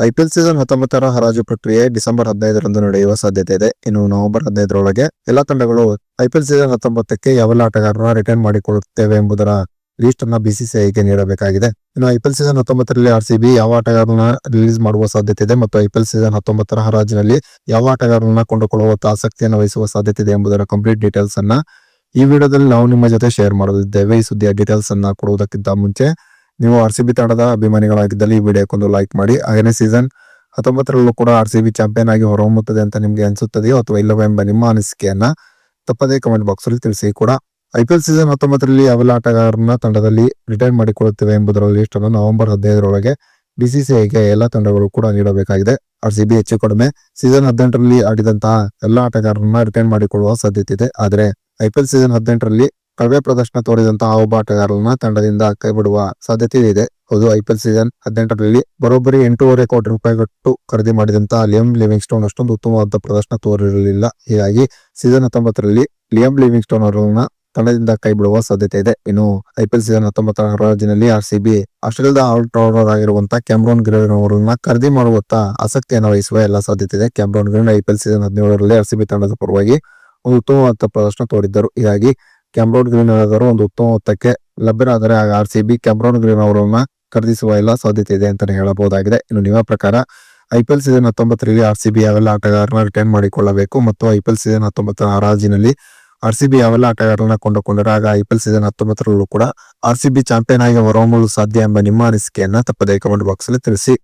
IPL season ಹತ್ತೊಂಬತ್ತರ ಹರಾಜು ಪ್ರಕ್ರಿಯೆ ಡಿಸೆಂಬರ್ ಹದಿನೈದರಂದು ನಡೆಯುವ ಸಾಧ್ಯತೆ ಇದೆ. ಇನ್ನು ನವೆಂಬರ್ ಹದಿನೈದರೊಳಗೆ ಎಲ್ಲಾ ತಂಡಗಳು ಐಪಿಎಲ್ ಸೀಸನ್ ಹತ್ತೊಂಬತ್ತಕ್ಕೆ ಯಾವೆಲ್ಲ ಆಟಗಾರರನ್ನ ರಿಟರ್ನ್ ಮಾಡಿಕೊಳ್ಳುತ್ತೇವೆ ಎಂಬುದರ ಲೀಸ್ಟ್ ಅನ್ನ ಬಿಸಿಸಿಐಗೆ ನೀಡಬೇಕಾಗಿದೆ. ಇನ್ನು ಐಪಿಎಲ್ ಸೀಸನ್ ಹತ್ತೊಂಬತ್ತರಲ್ಲಿ ಆರ್ ಸಿಬಿ ಯಾವ ಆಟಗಾರರನ್ನ ರಿಲೀಸ್ ಮಾಡುವ ಸಾಧ್ಯತೆ ಇದೆ ಮತ್ತು ಐಪಿಎಲ್ ಸೀಸನ್ ಹತ್ತೊಂಬತ್ತರ ಹರಾಜಿನಲ್ಲಿ ಯಾವ ಆಟಗಾರರನ್ನ ಕೊಂಡುಕೊಳ್ಳುವ ಆಸಕ್ತಿಯನ್ನು ವಹಿಸುವ ಸಾಧ್ಯತೆ ಇದೆ ಎಂಬುದರ ಕಂಪ್ಲೀಟ್ ಡೀಟೇಲ್ಸ್ ಅನ್ನ ಈ ವಿಡಿಯೋದಲ್ಲಿ ನಾವು ನಿಮ್ಮ ಜೊತೆ ಶೇರ್ ಮಾಡಲಿದ್ದೇವೆ. ಈ ಸುದ್ದಿಯ ಡೀಟೇಲ್ಸ್ ಅನ್ನ ಕೊಡುವುದಕ್ಕಿಂತ ಮುಂಚೆ ನೀವು ಆರ್ ಸಿ ಬಿ ತಂಡದ ಅಭಿಮಾನಿಗಳಾಗಿದ್ದಲ್ಲಿ ಈ ವಿಡಿಯೋಕ್ಕೊಂದು ಲೈಕ್ ಮಾಡಿ. ಹಾಗೆಯೇ ಸೀಸನ್ ಹತ್ತೊಂಬತ್ತರಲ್ಲೂ ಕೂಡ ಆರ್ ಸಿ ಬಿ ಚಾಂಪಿಯನ್ ಆಗಿ ಹೊರಹೊಮ್ಮುತ್ತದೆ ಅಂತ ನಿಮಗೆ ಅನಿಸುತ್ತದೆಯೋ ಅಥವಾ ಇಲ್ಲವೋ ಎಂಬ ನಿಮ್ಮ ಅನಿಸಿಕೆಯನ್ನ ತಪ್ಪದೇ ಕಮೆಂಟ್ ಬಾಕ್ಸ್ ಅಲ್ಲಿ ತಿಳಿಸಿ ಕೂಡ. ಐಪಿಎಲ್ ಸೀಸನ್ ಹತ್ತೊಂಬತ್ತರಲ್ಲಿ ಯಾವೆಲ್ಲ ಆಟಗಾರರನ್ನ ತಂಡದಲ್ಲಿ ರಿಟೈರ್ ಮಾಡಿಕೊಳ್ಳುತ್ತೇವೆ ಎಂಬುದರ ಲಿಸ್ಟ್ ಅನ್ನು ನವೆಂಬರ್ ಹದಿನೈದರೊಳಗೆ ಬಿಸಿಸಿಐಗೆ ಎಲ್ಲ ತಂಡಗಳು ಕೂಡ ನೀಡಬೇಕಾಗಿದೆ. ಆರ್ ಸಿ ಬಿ ಹೆಚ್ಚು ಕಡಿಮೆ. ಸೀಸನ್ ಹದಿನೆಂಟರಲ್ಲಿ ಆಡಿದಂತಹ ಎಲ್ಲಾ ಆಟಗಾರರನ್ನ ರಿಟೈನ್ ಮಾಡಿಕೊಳ್ಳುವ ಸಾಧ್ಯತೆ ಇದೆ. ಆದರೆ ಐಪಿಎಲ್ ಸೀಸನ್ ಹದಿನೆಂಟರಲ್ಲಿ ಕಡಿಮೆ ಪ್ರದರ್ಶನ ತೋರಿದಂತಹ ಒಬ್ಬ ಆಟಗಾರರನ್ನ ತಂಡದಿಂದ ಕೈಬಿಡುವ ಸಾಧ್ಯತೆ ಇದೆ ಹೌದು ಐಪಿಎಲ್ ಸೀಸನ್ ಹದಿನೆಂಟರಲ್ಲಿ ಬರೋಬ್ಬರಿ ಎಂಟೂವರೆ ಕೋಟಿ ರೂಪಾಯಿ ಕೊಟ್ಟು ಖರೀದಿ ಮಾಡಿದಂತಹ ಲಿಯಂ ಲಿವಿಂಗ್ ಸ್ಟೋನ್ ಅಷ್ಟೊಂದು ಉತ್ತಮವಾದ ಪ್ರದರ್ಶನ ತೋರಿರಲಿಲ್ಲ. ಹೀಗಾಗಿ ಸೀಸನ್ ಹತ್ತೊಂಬತ್ತರಲ್ಲಿ ಲಿಯಂ ಲಿವಿಂಗ್ ಸ್ಟೋನ್ ಅವರನ್ನ ತಂಡದಿಂದ ಕೈ ಬಿಡುವ ಸಾಧ್ಯತೆ ಇದೆ ಇನ್ನು ಐಪಿಎಲ್ ಸೀಸನ್ ಹತ್ತೊಂಬತ್ತರ ಹರಾಜಿನಲ್ಲಿ ಆರ್ ಸಿ ಬಿ ಆಸ್ಟ್ರೇಲಿಯಾದ ಆಲ್ರೌಂಡರ್ ಆಗಿರುವಂತಹ ಕ್ಯಾಮ್ರೋನ್ ಗ್ರೀನ್ ಅವರನ್ನ ಖರೀದಿ ಮಾಡುವತ್ತ ಆಸಕ್ತಿಯನ್ನು ವಹಿಸುವ ಎಲ್ಲ ಸಾಧ್ಯತೆ ಇದೆ ಕ್ಯಾಮ್ರೋನ್ ಗ್ರೀನ್ ಐಪಿಎಲ್ ಸೀಸನ್ ಹದಿನೇಳರಲ್ಲಿ ಆರ್ ಸಿಬಿ ತಂಡದ ಪರವಾಗಿ ಒಂದು ಉತ್ತಮವಾದ ಪ್ರದರ್ಶನ ತೋರಿದ್ದರು. ಹೀಗಾಗಿ ಕ್ಯಾಮ್ರೋನ್ ಗ್ರೀನ್ ಆದರೂ ಒಂದು ಉತ್ತಮ ಮೊತ್ತಕ್ಕೆ ಲಭ್ಯರಾದರೆ ಆಗ ಆರ್ ಸಿ ಬಿ ಗ್ರೀನ್ ಅವರನ್ನು ಖರೀದಿಸುವ ಎಲ್ಲ ಸಾಧ್ಯತೆ ಇದೆ ಅಂತಾನೆ ಹೇಳಬಹುದಾಗಿದೆ. ಇನ್ನು ನಿಮ್ಮ ಪ್ರಕಾರ ಐ ಪಿ ಎಲ್ ಸೀಸನ್ ಹತ್ತೊಂಬತ್ತರಲ್ಲಿ ಆರ್ ಸಿ ಬಿ ಯಾವೆಲ್ಲ ಆಟಗಾರರನ್ನ ರಿಟರ್ನ್ ಮಾಡಿಕೊಳ್ಳಬೇಕು ಮತ್ತು ಐಪಿಎಲ್ ಸೀಸನ್ ಹತ್ತೊಂಬತ್ತರ ಹರಾಜಿನಲ್ಲಿ ಆರ್ ಸಿ ಬಿ ಯಾವೆಲ್ಲ ಆಟಗಾರರನ್ನ ಕೊಂಡುಕೊಂಡರೆ ಆಗ ಐಪಿಎಲ್ ಸೀಸನ್ ಹತ್ತೊಂಬತ್ತರಲ್ಲೂ ಕೂಡ ಆರ್ ಸಿ ಬಿ ಚಾಂಪಿಯನ್ ಆಗಿ ಹೊರಹೊಮ್ಮಲು ಸಾಧ್ಯ ಎಂಬ ನಿಮ್ಮ ಅನಿಸಿಕೆಯನ್ನ ತಪ್ಪದೇ ಕಮೆಂಟ್ ಬಾಕ್ಸ್ ಅಲ್ಲಿ ತಿಳಿಸಿ.